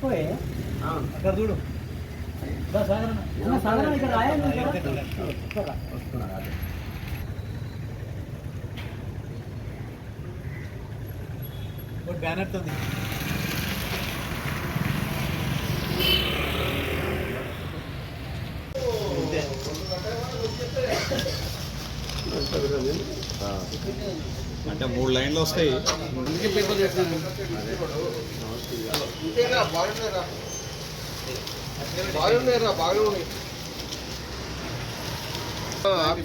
తీసుకోవే అక్కడ చూడు. అన్న సాగరణ ఇక్కడ రాయా. ఒకటి బ్యానర్తో అంటే మూడు లైన్లు వస్తాయి. బాగున్నాయిరా బాగా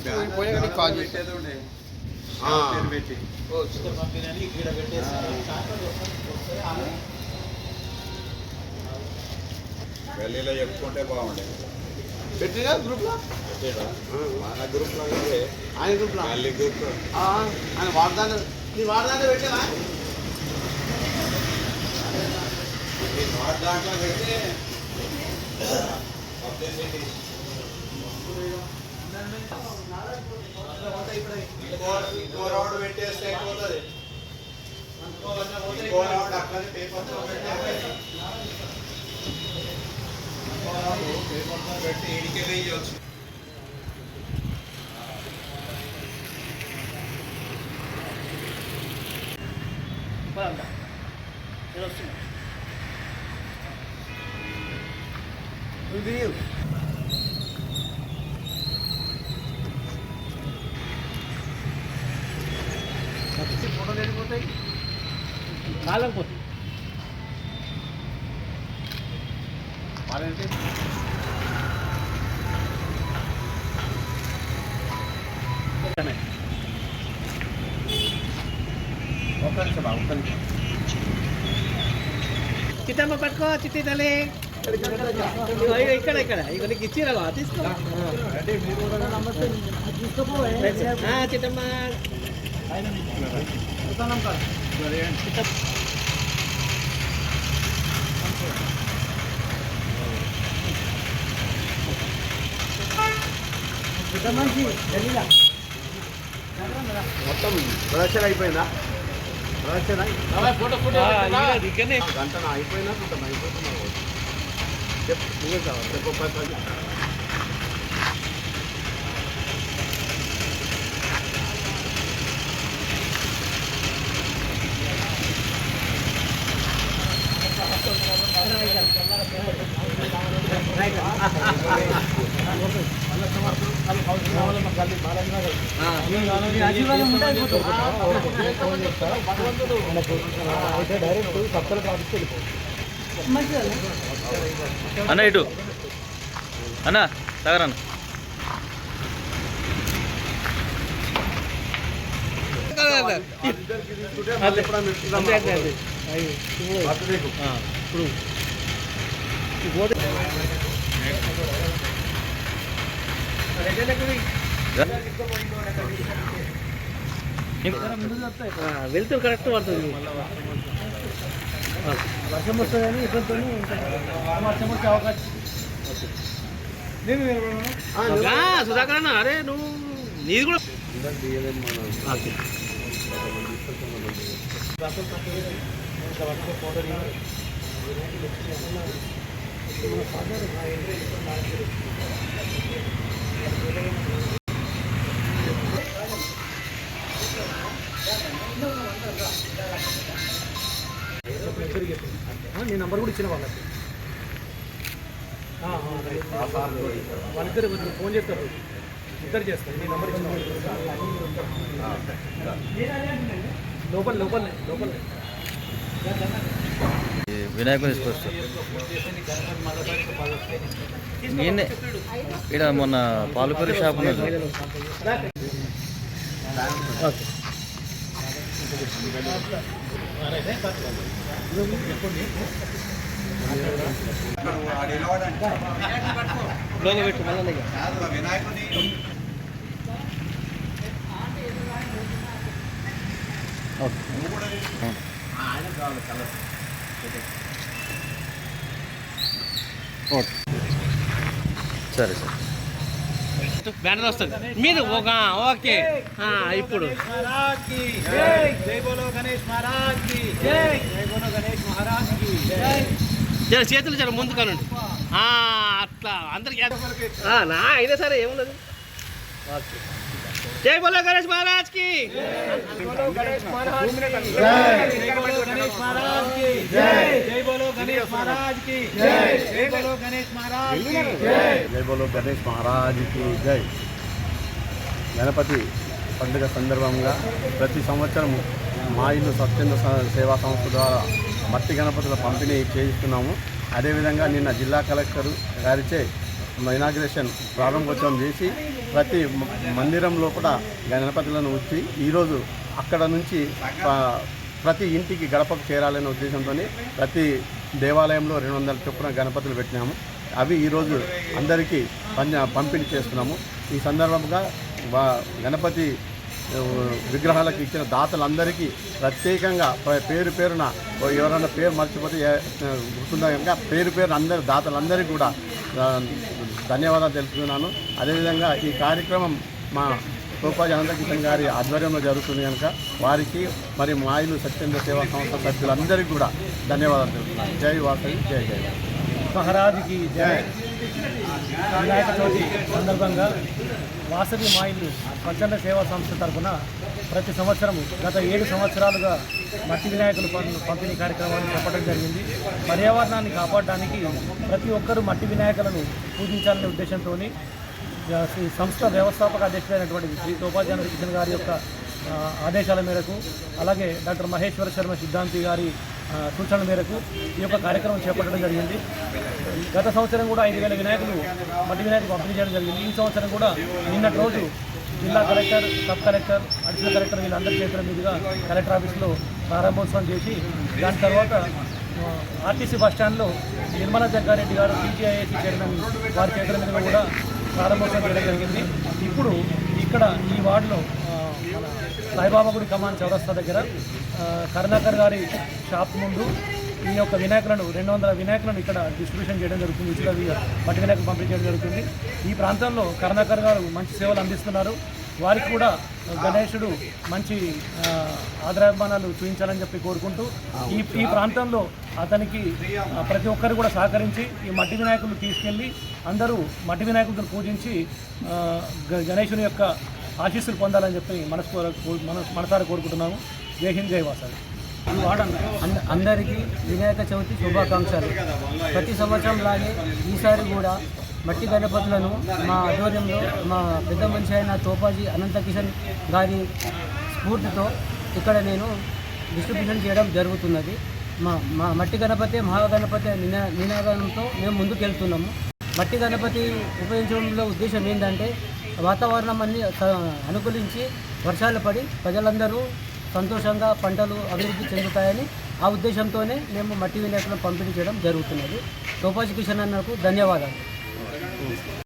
ఉన్నాయి పోయినా కానీ కాల్ చేసి ఆ. గల్లీలో చెప్పుకుంటే బాగుండే పెట్టినా గ్రూప్లో మన గ్రూప్లో అయితే ఆయన గ్రూప్లో గల్లీ గ్రూప్లో ఆయన వాడదాన్ని నీ వాడదాన్ని పెట్టావా? దాంట్లో పెడితే publicity. ఇంకో- ఇంకో రౌండ్ పెట్టేస్తే అయిపోతుంది ఇంకో రౌండ్ అక్కడే పేపర్తో పెట్టేస్తే ఇంకో రౌండ్ పేపర్తో పెట్టి ఈడికెళ్ళి ఇవ్వచ్చు ఫోటోలు వెళ్ళిపోతాయి కాలకపోతే వాళ్ళంటే ఒక్క నిమిషం ఒక్క నిమిషం చిట్టమ్మ పట్టుకో చిట్టి తల్లి ఇక్కడ ఇక్కడ ఇక్కడ నీకు ఇచ్చిరా తీసుకో చిట్టమ్మ మొత్తం. ప్రదర్శన అయిపోయిందా ప్రదర్శన ఆ, ఇగో గంట అయిపోయినా కొంత అయిపోతున్నా చెప్పు. నువ్వే కావాలి చెప్పు అయితే డైరెక్ట్ సత్తలు కాబట్టి వెళ్ళిపోతుంది అన్న ఇటు. అన్న సాగరన్న ఇద్దరికి ఇప్పుడు కరెక్ట్ పడుతుంది. వర్షం వస్తుంది కానీ ఇబ్బందితో వర్షం వచ్చే అవకాశం. నేను సుధాకర్ అన్న అరే నువ్వు నీది కూడా ఇందాక ఆ, నీ నంబర్ కూడా ఇచ్చిన వాళ్ళకి. వాళ్ళిద్దరు కొంచెం ఫోన్ చేస్తారు. ఇద్దరు చేస్తారు. నీ నంబర్ ఇచ్చిన. లోపల లోపల లోపల వినాయకుని తీసుకొస్తా నేనే ఇక్కడ మొన్న పాలకూర షాప్ ఉన్నది. ఓకే. ఓకే. ఓకే సరే సార్. బ్యానర్ వస్తుంది. మీరు ఒక ఓకే. ఆ, ఇప్పుడు. జర చేతులు జర ముందు కానండి ఆ, అట్లా. అందరికి నా అయినా సరే ఏమున్నది జై బోలో గణేష్ మహారాజ్ కి జై బోలో గణేష్ మహారాజ్ की जय जय बोलो गणेश महाराज की जय जय बोलो गणेश महाराज की जय జై బోలో గణేష్ మహారాజ్కి జై గణపతి పండుగ సందర్భంగా ప్రతి సంవత్సరం మా ఇల్లు స్వచ్ఛంద స- సేవా సంస్థ ద్వారా మట్టి గణపతుల పంపిణీ చేయిస్తున్నాము అదేవిధంగా నిన్న జిల్లా కలెక్టర్ గారిచే ఇనాగ్రేషన్ ప్రారంభోత్సవం చేసి ప్రతి మందిరంలో కూడా గణపతులను ఉంచి ఈరోజు అక్కడ నుంచి ప్రతి ఇంటికి గడపకు చేరాలనే ఉద్దేశంతో ప్రతి దేవాలయంలో రెండు వందల చొప్పున గణపతులు పెట్టినాము. అవి ఈరోజు అందరికీ పంజ పంపిణీ చేస్తున్నాము. ఈ సందర్భంగా గణపతి విగ్రహాలకు ఇచ్చిన దాతలందరికీ ప్రత్యేకంగా పేరు పేరున ఓ ఎవరైనా పేరు మర్చిపోతే ఏ- ఆ, గుర్తుందా? కనుక పేరు పేరున అందరి దాతలందరికీ కూడా ధన్యవాదాలు తెలుపుతున్నాను. అదేవిధంగా ఈ కార్యక్రమం మా తోపాజీ అనంతకిషన్ గారి ఆధ్వర్యంలో జరుగుతుంది కనుక వారికి మరి మాయిలు సత్యేంద్ర సేవా సంస్థ సభ్యులందరికీ కూడా ధన్యవాదాలు తెలుపుతున్నాను. జై వాసవి జై జై. మహారాజుకి జై. సందర్భంగా వాసవి మాయిలు స్వచ్ఛంద సేవా సంస్థ తరఫున ప్రతి సంవత్సరం గత ఏడు సంవత్సరాలుగా మట్టి వినాయకులు పంపిణీ కార్యక్రమాన్ని చెప్పడం జరిగింది. పర్యావరణాన్ని కాపాడడానికి ప్రతి ఒక్కరూ మట్టి వినాయకులను పూజించాలనే ఉద్దేశంతో ఈ సంస్థ వ్యవస్థాపక అధ్యక్షుడైనటువంటి శ్రీ తోపాధ్యాన కిషన్ గారి యొక్క ఆదేశాల మేరకు అలాగే డాక్టర్ మహేశ్వర శర్మ సిద్ధాంతి గారి సూచనల మేరకు ఈ యొక్క కార్యక్రమం చేపట్టడం జరిగింది. గత సంవత్సరం కూడా ఐదు వేల వినాయకులు మట్టి వినాయకులు పంపిణీ చేయడం జరిగింది. ఈ సంవత్సరం కూడా నిన్నటి రోజు జిల్లా collector sub collector additional collector వీళ్ళందరి చేతుల మీదుగా కలెక్టర్ ఆఫీస్లో ప్రారంభోత్సవం చేసి దాని తర్వాత ఆర్టీసీ బస్ స్టాండ్లో నిర్మలా జగ్గారెడ్డి గారు టీజీఐఏసీ చైర్మన్ వారి చేతుల మీద కూడా ప్రారంభోత్సవం చేయడం జరిగింది. ఇప్పుడు ఇక్కడ ఈ వార్డులో మన సాయిబాబా గుడి కమాన్ చౌరస్తా దగ్గర కరుణాకర్ గారి షాప్ ముందు ఈ యొక్క వినాయకులను రెండు వందల వినాయకులను ఇక్కడ డిస్ట్రిబ్యూషన్ చేయడం జరుగుతుంది ఉచిత మట్టి వినాయకులు పంపిణీ చేయడం జరుగుతుంది. ఈ ప్రాంతంలో కరుణాకర్ గారు మంచి సేవలు అందిస్తున్నారు. వారికి కూడా గణేశుడు మంచి ఆదరాభిమానాలు చూపించాలని చెప్పి కోరుకుంటూ ఈ ఈ ప్రాంతంలో అతనికి ప్రతి ఒక్కరు కూడా సహకరించి ఈ మట్టి వినాయకులు తీసుకెళ్ళి అందరూ మట్టి వినాయకులను పూజించి గ- గణేశుని యొక్క ఆశీస్సులు పొందాలని చెప్పి మనసు మన మనసారా కోరుకుంటున్నాము. జై హింద్ జై వాసాలు అందరికీ వినాయక చవితి శుభాకాంక్షలు. ప్రతి సంవత్సరం లాగే ఈసారి కూడా మట్టి గణపతులను మా ఆధ్వర్యంలో మా పెద్ద మనిషి అయిన తోపాజీ అనంత కిషన్ గారి స్ఫూర్తితో ఇక్కడ నేను డిస్ట్రిబ్యూషన్ చేయడం జరుగుతున్నది. మా మా మట్టి గణపతి మహాగణపతి నినా నినాదంతో మేము ముందుకెళ్తున్నాము. మట్టి గణపతి ఉపయోగించడంలో ఉద్దేశం ఏంటంటే వాతావరణం అన్ని అనుకూలించి వర్షాలు పడి ప్రజలందరూ సంతోషంగా పంటలు అభివృద్ధి చెందుతాయని ఆ ఉద్దేశంతోనే మేము మట్టి వినాయకులను పంపిణీ చేయడం జరుగుతున్నది. టోపాజ్ కిషన్ అన్నకు ధన్యవాదాలు.